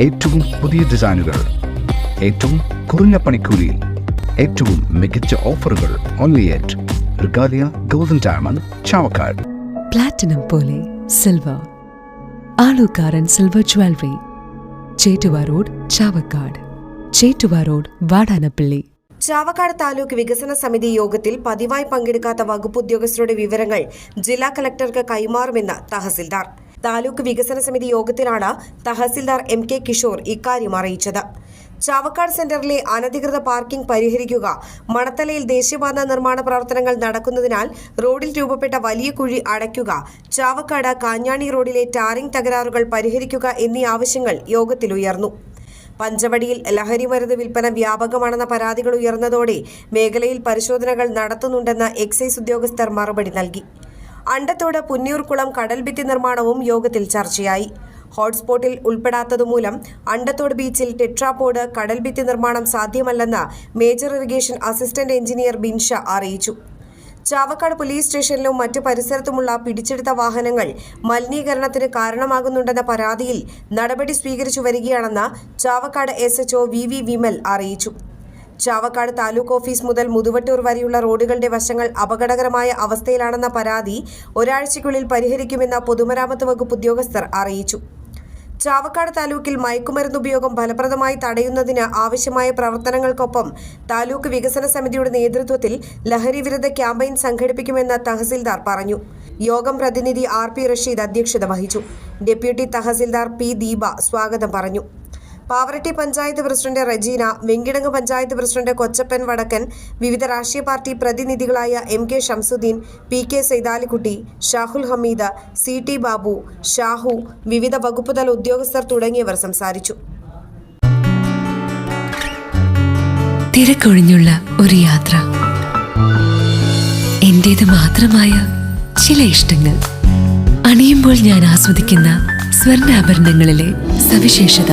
ഏറ്റവും പുതിയ ഡിസൈനുകൾ ഏറ്റവും കുറഞ്ഞ പണിക്കൂലിയിൽ ഏറ്റവും മികച്ച ഓഫറുകൾ only at Regalia golden diamond Chavakkad platinum പോലെ silver Alukkaran silver jewellery Chettuva road Chavakkad Chettuva road Vadanappally Chavakkad taluk വികസന സമിതി യോഗത്തിൽ പതിവായി പങ്കെടുക്കാത്ത വകുപ്പ് ഉദ്യോഗസ്ഥരുടെ വിവരങ്ങൾ ജില്ലാ കലക്ടർക്ക് കൈമാറുമെന്ന് തഹസിൽദാർ. താലൂക്ക് വികസന സമിതി യോഗത്തിലാണ് തഹസിൽദാർ എം കെ കിഷോർ ഇക്കാര്യം അറിയിച്ചത്. ചാവക്കാട് സെന്ററിലെ അനധികൃത പാർക്കിംഗ് പരിഹരിക്കുക മണത്തലയിൽ ദേശീയപാത നിർമ്മാണ പ്രവർത്തനങ്ങൾ നടക്കുന്നതിനാൽ റോഡിൽ രൂപപ്പെട്ട വലിയ കുഴി അടയ്ക്കുക ചാവക്കാട് കാഞ്ഞാണി റോഡിലെ ടാറിംഗ് തകരാറുകൾ പരിഹരിക്കുക എന്നീ ആവശ്യങ്ങൾ യോഗത്തിൽ ഉയർന്നു. പഞ്ചവടിയിൽ ലഹരിമരുന്ന് വിൽപ്പന വ്യാപകമാണെന്ന പരാതികൾ ഉയർന്നതോടെ മേഖലയിൽ പരിശോധനകൾ നടത്തുന്നുണ്ടെന്ന് എക്സൈസ് ഉദ്യോഗസ്ഥർ മറുപടി നൽകി. അണ്ടത്തോട് പുന്നിയൂർക്കുളം കടൽഭിത്തി നിർമ്മാണവും യോഗത്തിൽ ചർച്ചയായി. ഹോട്ട്സ്പോട്ടിൽ ഉൾപ്പെടാത്തതുമൂലം അണ്ടത്തോട് ബീച്ചിൽ ടെട്രാപോഡ് കടൽഭിത്തി നിർമ്മാണം സാധ്യമല്ലെന്ന് major irrigation assistant engineer Binsha അറിയിച്ചു. ചാവക്കാട് പോലീസ് സ്റ്റേഷനിലും മറ്റു പരിസരത്തുമുള്ള പിടിച്ചെടുത്ത വാഹനങ്ങൾ മലിനീകരണത്തിന് കാരണമാകുന്നുണ്ടെന്ന പരാതിയിൽ നടപടി സ്വീകരിച്ചു വരികയാണെന്ന് Chavakkad S H O V Vimal അറിയിച്ചു. ചാവക്കാട് താലൂക്ക് ഓഫീസ് മുതൽ മുതുവട്ടൂർ വരെയുള്ള റോഡുകളുടെ വശങ്ങൾ അപകടകരമായ അവസ്ഥയിലാണെന്ന പരാതി ഒരാഴ്ചയ്ക്കുള്ളിൽ പരിഹരിക്കുമെന്ന് പൊതുമരാമത്ത് വകുപ്പ് ഉദ്യോഗസ്ഥർ അറിയിച്ചു. ചാവക്കാട് താലൂക്കിൽ മയക്കുമരുന്ന് ഉപയോഗം ഫലപ്രദമായി തടയുന്നതിന് ആവശ്യമായ പ്രവർത്തനങ്ങൾക്കൊപ്പം താലൂക്ക് വികസന സമിതിയുടെ നേതൃത്വത്തിൽ ലഹരി വിരുദ്ധ ക്യാമ്പയിൻ സംഘടിപ്പിക്കുമെന്ന് തഹസിൽദാർ പറഞ്ഞു. യോഗം പ്രതിനിധി ആർ പി റഷീദ് അധ്യക്ഷത വഹിച്ചു. ഡെപ്യൂട്ടി തഹസിൽദാർ പി ദീപ സ്വാഗതം പറഞ്ഞു. പാവറട്ടി പഞ്ചായത്ത് പ്രസിഡന്റ് റജീന വെങ്കിടങ്ങ് പഞ്ചായത്ത് പ്രസിഡന്റ് കൊച്ചപ്പൻ വടക്കൻ വിവിധ രാഷ്ട്രീയ party പ്രതിനിധികളായ M K Shamsuddin P K Saithalikutty Shahul Hameed C T Babu Shahu വിവിധ വകുപ്പ് തല ഉദ്യോഗസ്ഥർ തുടങ്ങിയവർ സംസാരിച്ചു. തിരക്കൊഴിഞ്ഞുള്ള ഒരു യാത്ര. എന്റേത് മാത്രമായ ചില ഇഷ്ടങ്ങൾ. അണിയുമ്പോൾ ഞാൻ ആസ്വദിക്കുന്ന സ്വർണാഭരണങ്ങളിലെ സവിശേഷത.